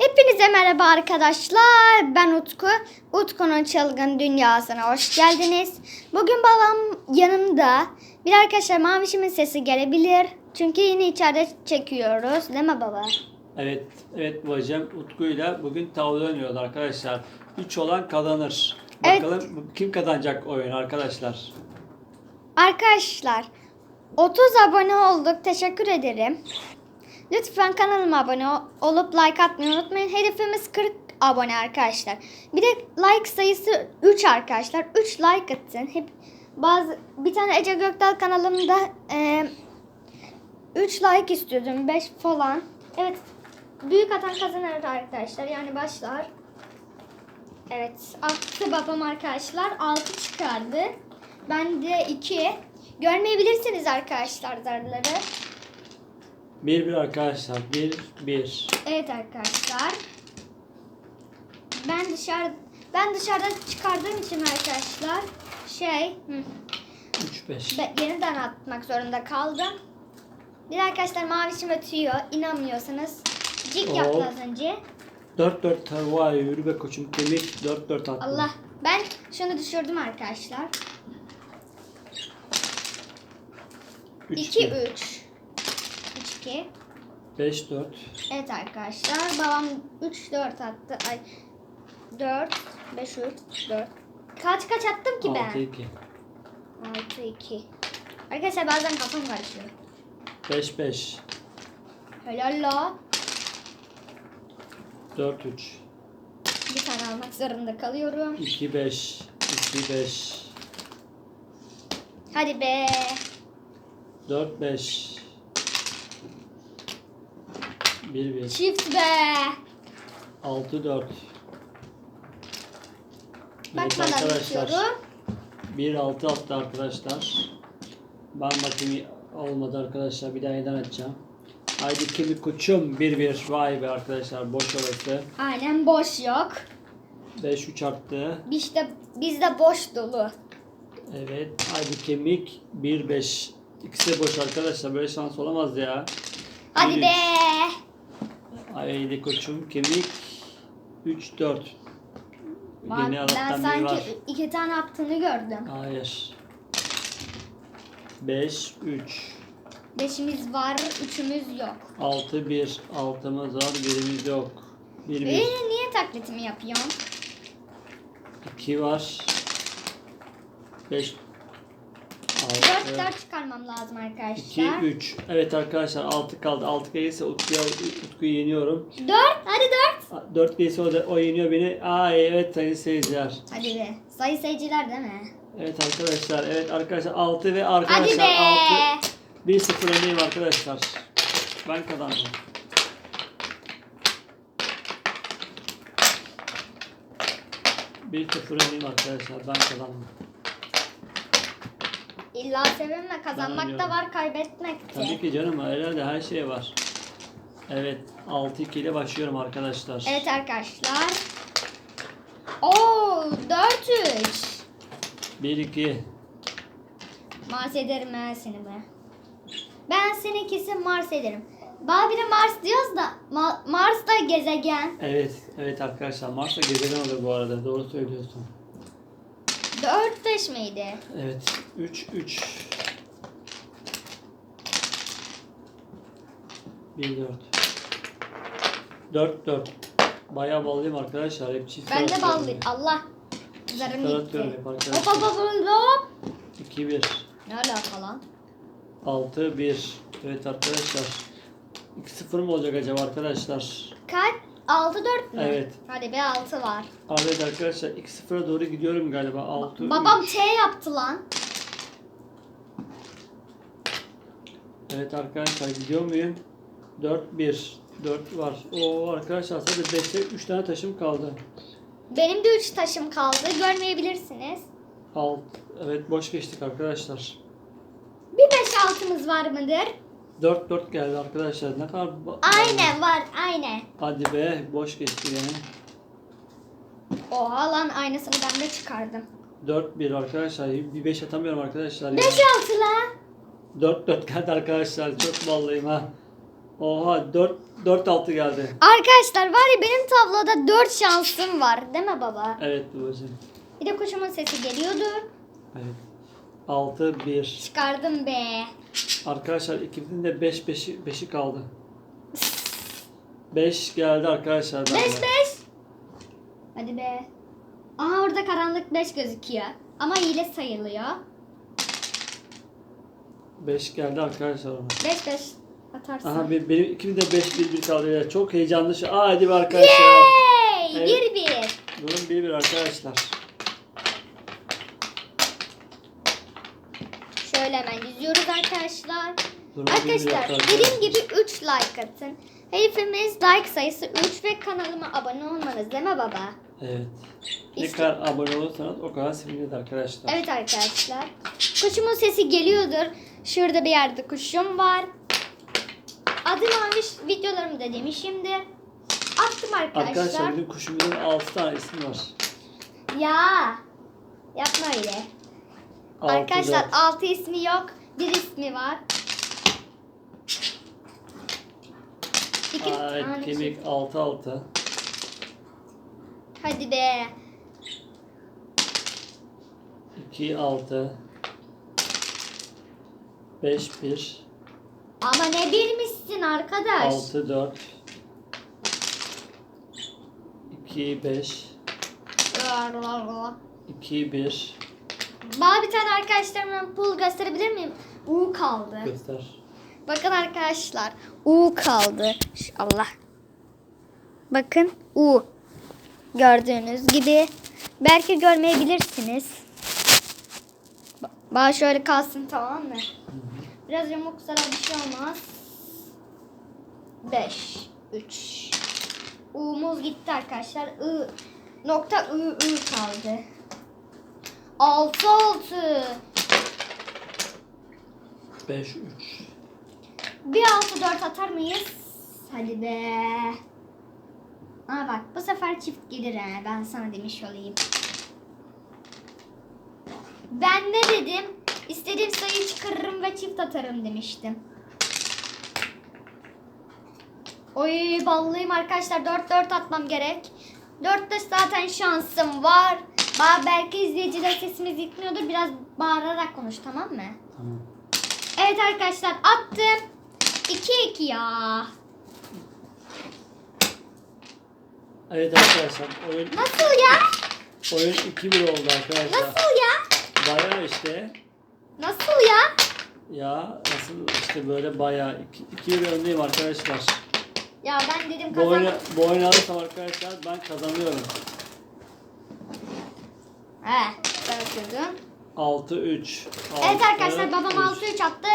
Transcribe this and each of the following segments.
Hepinize merhaba arkadaşlar. Ben Utku. Utku'nun çılgın dünyasına hoş geldiniz. Bugün babam yanımda. Bir arkadaşlar mavişimin sesi gelebilir. Çünkü yine içeride çekiyoruz. Değil mi baba? Evet, evet babacığım Utku'yla bugün tavla oynuyoruz arkadaşlar. 3 olan kazanır. Evet. Bakalım kim kazanacak oyun arkadaşlar. Arkadaşlar 30 abone olduk. Teşekkür ederim. Lütfen kanalıma abone ol- olup like atmayı unutmayın. Hedefimiz 40 abone arkadaşlar. Bir de like sayısı 3 arkadaşlar. 3 like atın. Hep bazı bir tane Ece Gökdal kanalımda 3 like istiyordum. 5 falan. Evet. Büyük atan kazanır arkadaşlar. Yani başlar. Evet. Attı babam arkadaşlar. 6 çıkardı. Ben de 2. Görmeyebilirsiniz arkadaşlar zarları. 1-1 arkadaşlar. 1-1. Evet arkadaşlar. Ben dışarı ben dışarıda çıkardığım için arkadaşlar şey hı, 3-5. be- yeniden atmak zorunda kaldım. Bir de arkadaşlar mavişim ötüyor. İnanmıyorsanız cik yaptı az önce. 4-4 vay yürü be koçum kemik 4-4 attı. Allah. Ben şunu düşürdüm arkadaşlar. 2 3 3 2 5-4. Evet arkadaşlar babam 3 4 attı. Ay 4 5 3 4. Kaç kaç attım ki ben? 6-2. 6 2. Arkadaşlar bazen kafam karışıyor. 5-5. Helal la. 4-3. Bir tane almak zorunda kalıyorum. 2-5. 2-5. Hadi be. 4-5. 1-1. Çift be. 6-4. Evet Bakmadan arkadaşlar. bitiyorum. 1-6 attı arkadaşlar. Ben bakayım olmadı arkadaşlar. Bir daha yeniden açacağım. Haydi kimi koçum 1-1. Vay be arkadaşlar boş orası. Aynen boş yok. 5-3 arttı. İşte bizde boş dolu. Evet. Haydi kemik 1-5. İkisi de boş arkadaşlar. Böyle şans olamaz ya. Hadi 1-3. be. Haydi koçum kemik 3-4. Bak, Yeni ben Arap'tan biri var. iki tane attığını gördüm. Hayır. 5 3 Beşimiz var, üçümüz yok. 6 1 altımız var, birimiz yok. 1 1 Ee, niye taklitimi yapıyorsun? 2 var. 5 Dört 6 dört çıkarmam lazım 2 arkadaşlar. 3 Evet arkadaşlar 6 kaldı. 6 gelirse Utku'ya Utku'yu yeniyorum. Dört, hadi dört. 4 gelirse o, da, o yeniyor beni. Aa evet sayın seyirciler. Hadi be. Sayı seyirciler değil mi? Evet arkadaşlar. Evet arkadaşlar 6 ve Hadi arkadaşlar be. 6 1-0 öndeyim arkadaşlar. Ben kazandım. Bir sıfır öndeyim arkadaşlar. Ben kazandım. İlla sevinme. Kazanmak da var, kaybetmek Tabii de. ki canım. Herhalde her şey var. Evet. 6-2 ile başlıyorum arkadaşlar. Evet arkadaşlar. Oo, dört üç. 1-2. Mars ederim ben seni be. Ben seni kesin Mars ederim. Bana biri Mars diyoruz da Ma- Mars da gezegen. Evet. Evet arkadaşlar. Mars'ta gezegen olur bu arada. Doğru söylüyorsun. 4-5 miydi? Evet. 3-3. 1-4. 4-4. Bayağı ballıyım arkadaşlar. Hep çift Ben de ya. Allah. Zarım gitti. Hop hop hop hop hop. 2-1. Ne alaka lan? 6-1. Evet arkadaşlar. 2-0 mı olacak acaba arkadaşlar? Kaç? 6-4 mü? Evet. Hadi be 6 var. Evet arkadaşlar 2-0'a doğru gidiyorum galiba. 6 Babam T yaptı lan. Evet arkadaşlar gidiyor muyum? 4-1. 4 var. Oo arkadaşlar sadece 5'te 3 tane taşım kaldı. Benim de 3 taşım kaldı. Görmeyebilirsiniz. Alt. Evet boş geçtik arkadaşlar. Bir 5 altımız var mıdır? 4-4 geldi arkadaşlar. Ne kadar Aynen var aynen. Hadi be boş geçti yani. Oha lan aynısını ben de çıkardım. 4-1 arkadaşlar. Bir 5 atamıyorum arkadaşlar. 5 ya. 6 lan. 4-4 geldi arkadaşlar. Çok ballıyım ha. Oha 4 4-6 geldi. Arkadaşlar var ya benim tabloda 4 şansım var. Değil mi baba? Evet babacığım. Bir de kuşumun sesi geliyordur. Evet. 6-1. Çıkardım be. Arkadaşlar ikimizin de 5 5'i 5'i kaldı. 5 geldi arkadaşlar. 5 bende. 5. Hadi be. Aha orada karanlık 5 gözüküyor. Ama hile sayılıyor. 5 geldi arkadaşlar ona. 5 5 atarsın. Aha bir, benim ikimiz de 5 1 1 kaldı. Ya, Çok heyecanlı şu. Aa, hadi be arkadaşlar. Yay! Evet. 1 1. Durum 1 1 arkadaşlar. Şöyle hemen diziyoruz arkadaşlar. Durum 1 1 Arkadaşlar dediğim gibi 3 like atın. Hedefimiz like sayısı 3 ve kanalıma abone olmanız değil mi baba? Evet. Ne İşte- kadar abone olursanız o kadar seviniriz arkadaşlar. Evet arkadaşlar. Kuşumun sesi geliyordur. Şurada bir yerde kuşum var. Adını almış videolarımda demişimdir. Attım arkadaşlar. Arkadaşlar bizim kuşumuzun 6 tane ismi var. Ya. Yapma öyle. Altı, arkadaşlar dört. 6 ismi yok. Bir ismi var. İki, Aa, evet, kemik 6 6. Hadi be. 2 6. 5 1. Ama ne bilmişsin arkadaş. 6 4. 2 5. 2 1. Bana bir tane arkadaşlarımdan pul gösterebilir miyim? U kaldı. Göster. Bakın arkadaşlar. U kaldı. Allah. Bakın U. Gördüğünüz gibi. Belki görmeyebilirsiniz. Ba- Bana şöyle kalsın tamam mı? Biraz yamuk zarar bir şey olmaz. 5 3 U'muz gitti arkadaşlar. I nokta I I kaldı. 6 6 5 3. Bir altı dört atar mıyız? Hadi be. Aa bak bu sefer çift gelir he. Ben sana demiş olayım. Ben ne dedim? İstediğim sayıyı çıkarırım ve çift atarım demiştim. Oy ballıyım arkadaşlar. 4-4 atmam gerek. 4'te zaten şansım var. Ba belki izleyiciler sesimiz gitmiyordur. Biraz bağırarak konuş tamam mı? Tamam. Evet arkadaşlar attım. 2-2 ya. Evet arkadaşlar oyun Nasıl ya? oyun 2-1 oldu arkadaşlar. Nasıl ya? Bayağı işte Nasıl ya? ya nasıl işte böyle bayağı 2-1 öndeyim arkadaşlar. Ya ben dedim Bu oyunu, kazan. bu oyunu alırsam arkadaşlar ben kazanıyorum. He, sen atıyordun. 6-3. Evet arkadaşlar babam 6-3. 6-3 attı.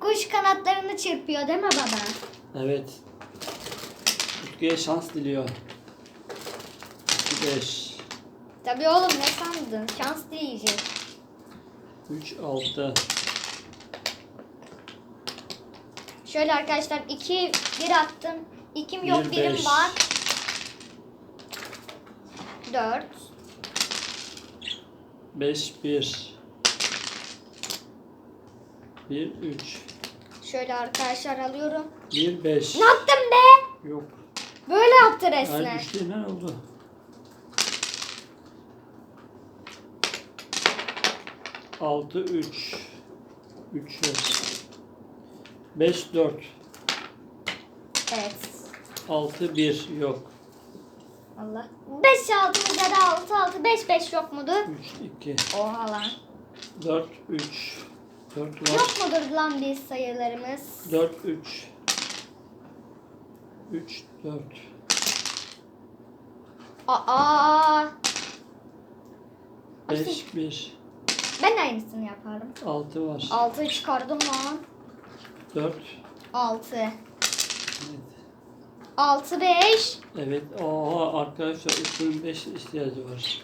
Kuş kanatlarını çırpıyor değil mi baba? Evet. Utku'ya şans diliyor. 5 Tabii oğlum ne sandın? Şans diyecek. 3 6 Şöyle arkadaşlar 2 1 attım. 2'm yok Bir, birim beş. var. 4 5 1 1 3 Şöyle arkadaşlar alıyorum. 1 5 Ne yaptın be? Yok. Böyle yaptı resmen. düştü ne oldu? 6 3 3 5 4 Evet. 6 1 yok. Allah. 5 6 ya da 6 6 5 5 yok mudur? 3 2 Oha lan. 4 3 4 var. Yok mudur lan biz sayılarımız? 4 3 3 4 Aa. 5 1 Ben de aynısını yaparım. 6 var. 6 çıkardım lan. 4 6. Evet. 6 5. Evet. Oha arkadaşlar Utku'nun 5 ihtiyacı var.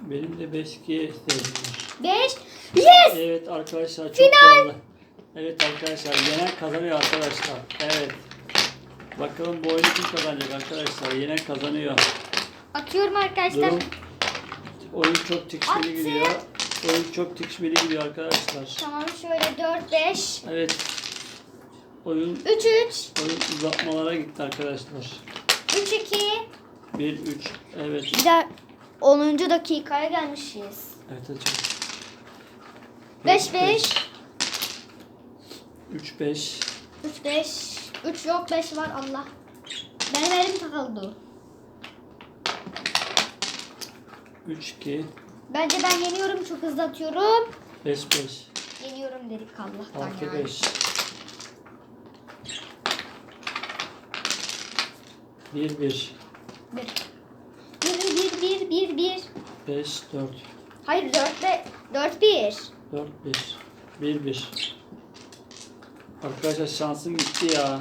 Benim de 5 2'ye ihtiyacım var. 5. Yes! Evet arkadaşlar çok Final! pahalı. Evet arkadaşlar yenen kazanıyor arkadaşlar. Evet. Bakalım bu oyunu kim kazanacak arkadaşlar. Yenen kazanıyor. Atıyorum arkadaşlar. Durum oyun çok tikişmeli Attı. gidiyor. Oyun çok tikişmeli gidiyor arkadaşlar. Tamam şöyle 4 5. Evet. Oyun 3-3. oyun uzatmalara gitti arkadaşlar. 3-2. 1-3 evet. Bir de 10. dakikaya gelmişiz. Evet hocam. 5-5. 3-5 3-5. 3 yok 5 var Allah. Benim elim takıldı. 3-2 Bence ben yeniyorum çok hızlı atıyorum. 5-5 Yeniyorum dedik Allah'tan yani. 6-5 1-1 Bir. Bir, bir, bir, bir, bir. 5-4 Hayır 4 ve 4 1. 4-1 1-1 Arkadaşlar şansım gitti ya.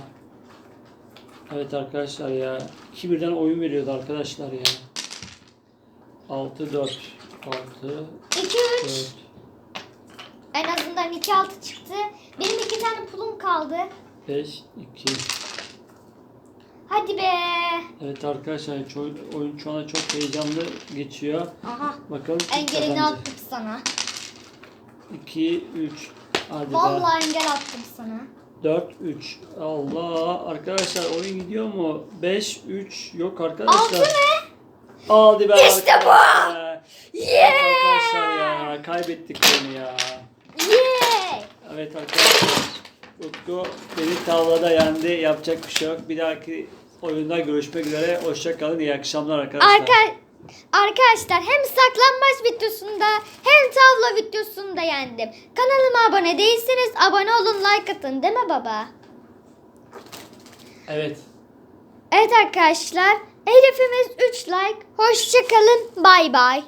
Evet arkadaşlar ya. 2 birden oyun veriyordu arkadaşlar ya. 6 4 6 2 3. 4 En azından 2 6 çıktı. Benim 2 tane pulum kaldı. 5 2 Hadi be. Evet arkadaşlar ço- oyun şu anda çok heyecanlı geçiyor. Aha. Bakalım Engelini attım sana. 2 3 Hadi be. Vallahi engel attım sana. 4 3 Allah arkadaşlar oyun gidiyor mu? 5 3 yok arkadaşlar. 6 ne? Hadi be İşte bu! Yeah! Arkadaşlar ya kaybettik oyunu ya. Yeah. Evet arkadaşlar. Utku beni tavlada yendi. Yapacak bir şey yok. Bir dahaki oyunda görüşmek üzere. Hoşça kalın. İyi akşamlar arkadaşlar. Arka Arkadaşlar hem saklanmaç videosunda hem tavla videosunda yendim. Kanalıma abone değilseniz abone olun like atın değil mi baba? Evet. Evet arkadaşlar hedefimiz 3 like. Hoşçakalın bay bay.